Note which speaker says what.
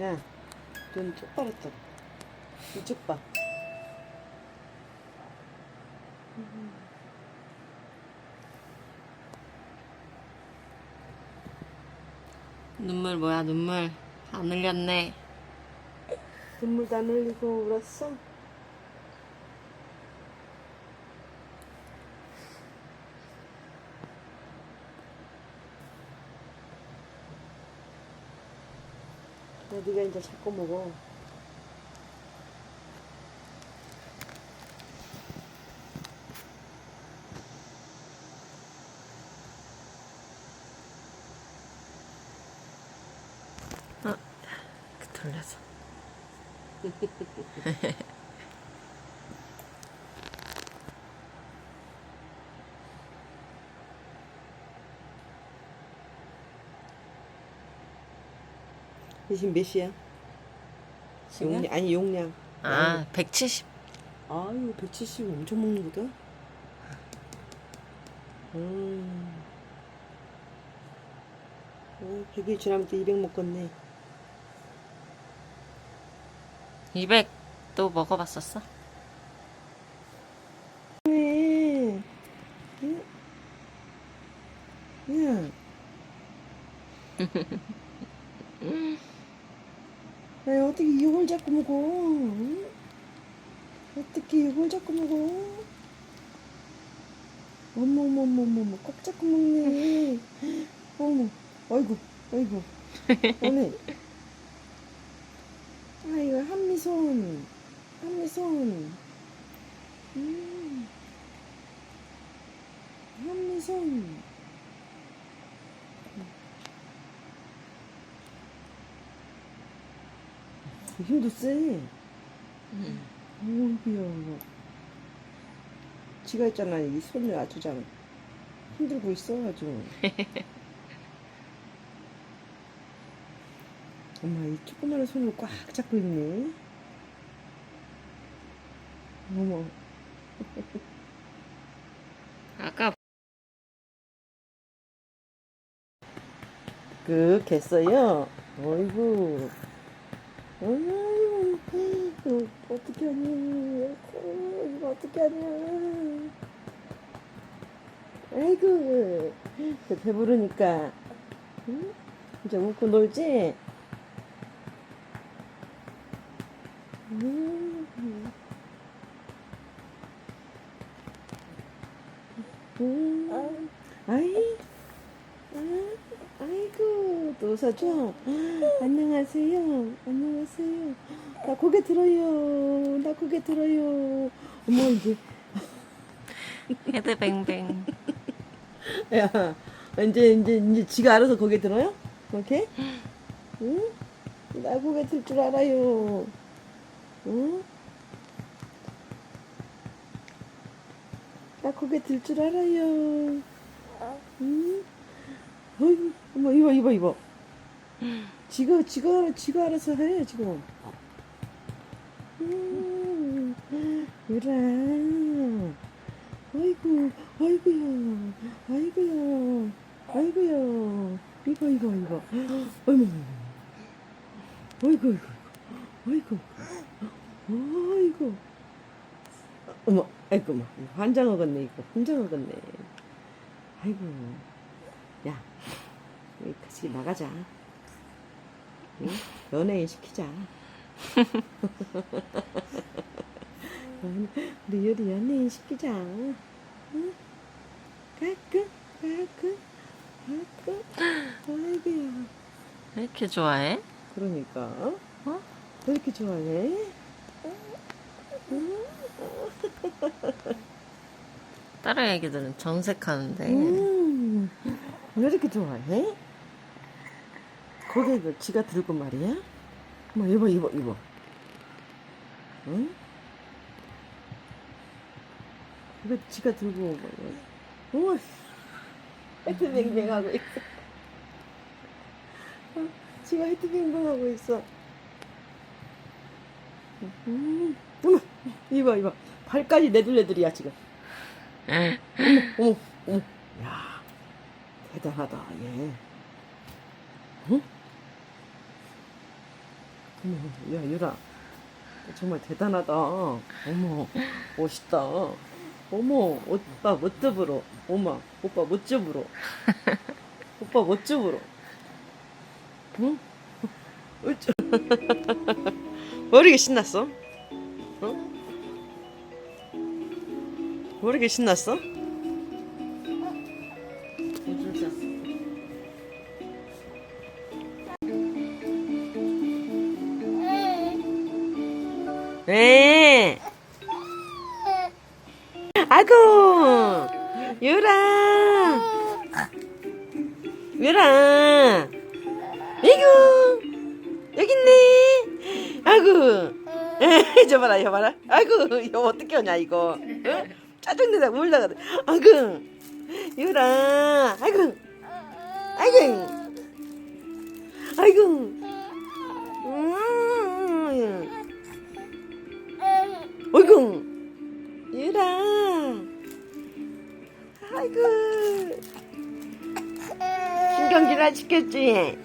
Speaker 1: 야, 눈 똑바로 떠. 이쪽 봐.
Speaker 2: 눈물 뭐야 눈물 안 흘렸네
Speaker 1: 눈물도 안 흘리고 울었어? 야, 네가 이제 자꾸 먹어.
Speaker 2: 돌려서
Speaker 1: 지금 몇 시야?
Speaker 2: 지금?
Speaker 1: 용량, 아니 용량.
Speaker 2: 아 170.
Speaker 1: 아유 170 엄청 먹는거다. 음. 어, 100일 지나면 또 200 먹겠네.
Speaker 2: 200도 먹어봤었어?
Speaker 1: 왜? 응? 야. 야, 어떻게 이걸 자꾸 먹어? 응? 어떻게 이걸 자꾸 먹어? 어머, 어머, 어머, 어머, 어머, 꼭 자꾸 먹네. 어머, 아이고, 아이고. 어머니. 아이고, 한미손. 한미손. 음. 한미손. 힘도 세. 어이구야. 지가 있잖아. 이 손을 아주 잘 힘들고 있어, 아주. 엄마, 이 조그마한 손을 꽉 잡고 있네. 어머.
Speaker 2: 아까
Speaker 1: 그 겠어요. 어이구. 어이구. 어떻게 하니? 이거 어떻게 하냐? 아이고. 배부르니까. 응? 이제 웃고 놀지? 음. 음. 아이. 아, 아이고, 또 웃어줘. 안녕하세요. 안녕하세요. 나 고개 들어요. 나 고개 들어요. 어머, 이제.
Speaker 2: 헤드뱅뱅
Speaker 1: 야, 이제, 이제, 이제 지가 알아서 고개 들어요? 이렇게? 응? 나 고개 들 줄 알아요. 응? 나 고개 들 줄 알아요. 응? 어이, 어머, 이봐, 이봐, 이봐. 지가, 지가, 지가 알아서 해, 지금. 음, 유라. 아이고, 아이고야, 아이고야, 아이고야. 이거, 이거, 이거. 어이구, 어이구, 어이구, 어이구, 어이구. 어머, 아이고, 뭐, 환장 먹었네, 이거. 환장 먹었네. 아이고. 야, 우리 같이 나가자. 응? 연예인 시키자. 우리 요리 연예인 시키자. 응? 가끔, 가끔, 가끔. 아이고야.
Speaker 2: 왜 이렇게 좋아해?
Speaker 1: 그러니까, 어? 왜 이렇게 좋아해?
Speaker 2: 다른 애기들은 정색하는데
Speaker 1: 음, 왜 이렇게 좋아해? 고개를 지가 들고 말이야? 뭐 이봐 이봐 이봐 응? 이거 지가 들고 뭐, 어 헤트뱅뱅 하고 있어. 어, 지가 헤트뱅뱅 하고 있어. 음, 어머, 이봐 이봐 발까지 내둘레들이야 지금. 어머 어머, 야 대단하다 얘. 응? 어머, 야 유라 정말 대단하다. 어머 멋있다. 어머 오빠 멋져불어. 엄마 오빠 멋져불어. 오빠 멋져불어. 응? 어쩌? 모르게 신났어? 어? 모르게 신났어? 왜? 아이고 유라 유라 여기 있네 아이고. 저 봐라 저 봐라. 아이고 이거 어떻게 하냐 이거. 어? 짜증내다 울다가 아이고 유라. 아이고. 아이고. 아이고. 음. 어이구 유라. 아이고. 신경질 안 시켰지